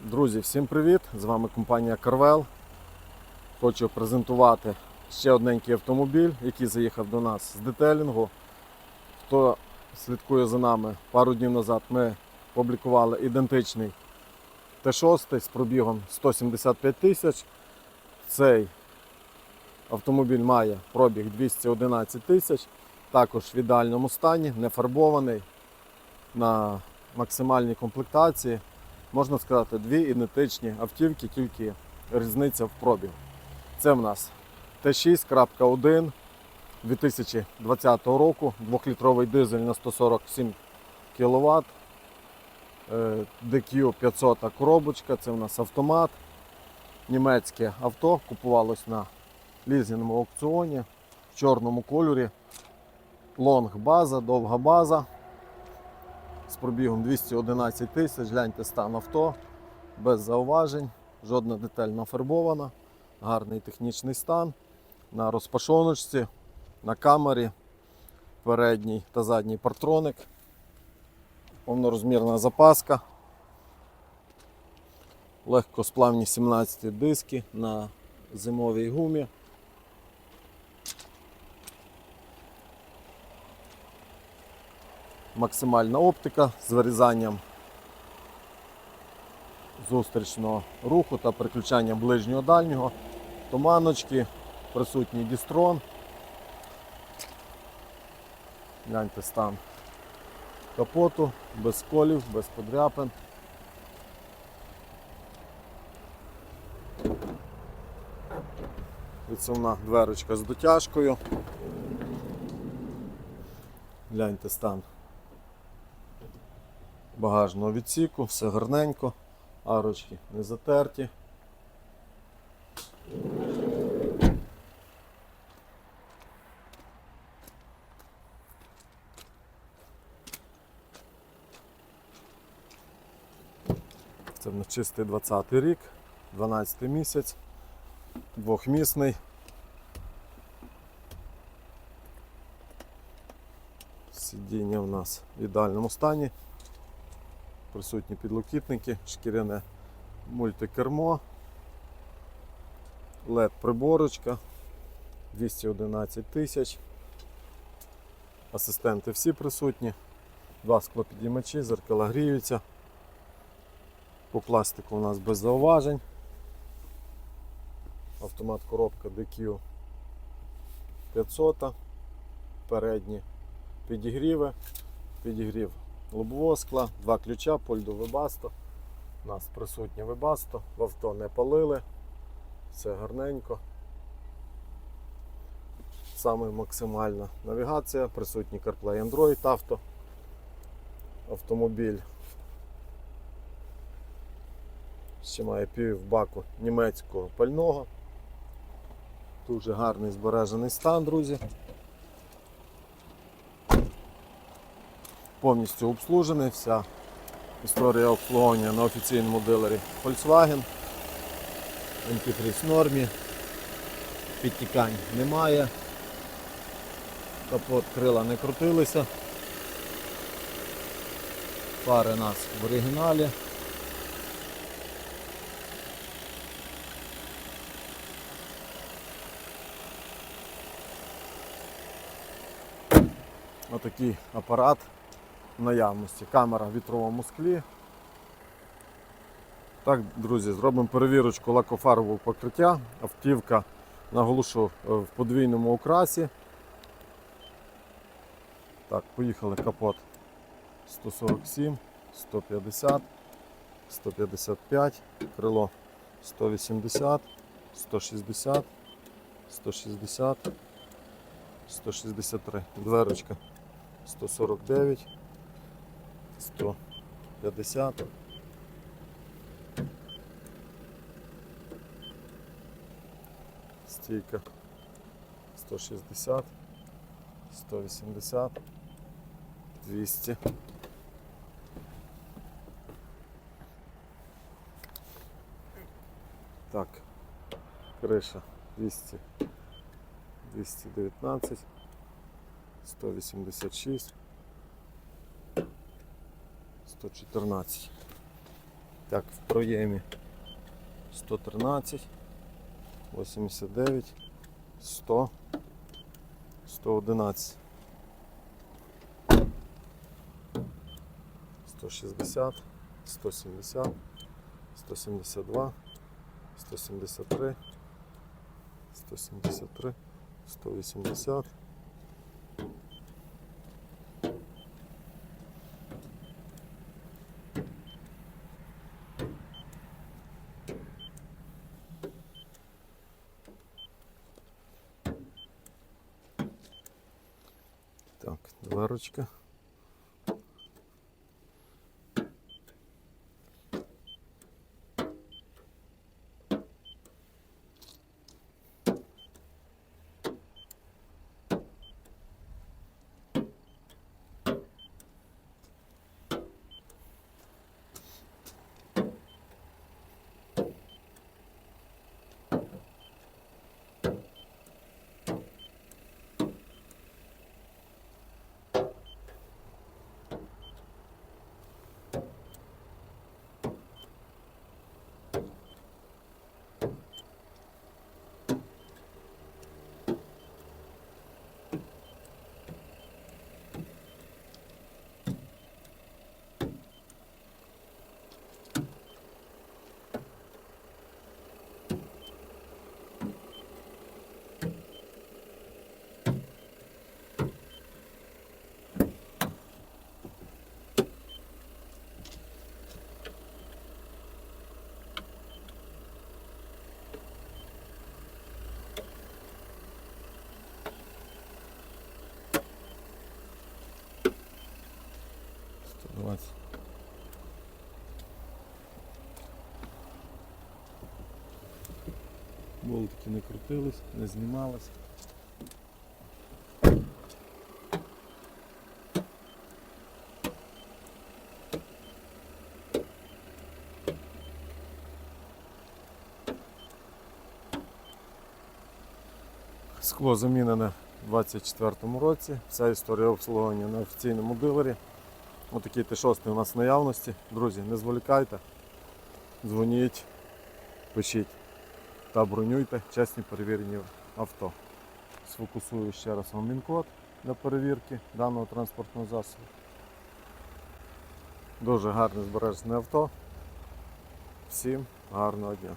Друзі, всім привіт! З вами компанія Carvel. Хочу презентувати ще одненький автомобіль, який заїхав до нас з детелінгу. Хто слідкує за нами, пару днів назад ми публікували ідентичний Т6 з пробігом 175 тисяч. Цей автомобіль має пробіг 211 тисяч, також в ідеальному стані, не фарбований на максимальній комплектації можна сказати, дві ідентичні автівки, тільки різниця в пробігу. Це в нас Т6.1 2020 року, 2-літровий дизель на 147 кВт, DQ 500 коробочка, це в нас автомат. Німецьке авто купувалось на лізінговому аукціоні в чорному кольорі. Лонг база, довга база з пробігом 211 тисяч. Гляньте стан авто, без зауважень, жодна деталь нафарбована, гарний технічний стан. На розпашоночці, на камері, передній та задній партроник, повнорозмірна запаска, легкосплавні 17 диски на зимовій гумі. Максимальна оптика з вирізанням зустрічного руху та переключанням ближнього дальнього, туманочки, присутній дістрон. Гляньте стан капоту, без колів, без подряпин. Відсувна дверочка з дотяжкою. Гляньте стан багажного відсіку, все гарненько, арочки не затерті. Це в нас чистий 20 рік, 12 місяць, двохмісний. Сидіння у нас в ідеальному стані присутні підлокітники, шкіряне мультикермо, LED приборочка 211 тисяч. Асистенти всі присутні, два склопідіймачі, зеркала гріються. По пластику у нас без зауважень. Автомат коробка DQ 500, передні підігріви, підігрів лобового скла, два ключа, польду вебасто. У нас присутнє вебасто, в авто не палили, все гарненько. Саме максимальна навігація, присутній CarPlay Android авто. Автомобіль ще має пів баку німецького пального. Дуже гарний збережений стан, друзі. Повністю обслужений, вся історія обслуговування на офіційному дилері Volkswagen. Антифріз нормі, підтікань немає, капот крила не крутилися. Фари у нас в оригіналі. Отакий апарат наявності. Камера в вітровому склі. Так, друзі, зробимо перевірочку лакофарбового покриття. Автівка, наголошу, в подвійному окрасі. Так, поїхали капот 147, 150, 155, крило 180, 160, 160, 163, дверочка 149. 150. Стійка 160, 180, 200. Так, криша 200, 219, 186. 114. Так, в проємі 113, 89, 100, 111. 160, 170, 172, 173, 173, 180. Так, дверочка. Болтики не крутились, не знімались. Скло замінене у 2024 році. Вся історія обслуговування на офіційному дилері. Отакий Т6 у нас в наявності. Друзі, не зволікайте, дзвоніть, пишіть та бронюйте чесні перевірені авто. Сфокусую ще раз вам мін-код для перевірки даного транспортного засобу. Дуже гарне збережене авто. Всім гарного дня!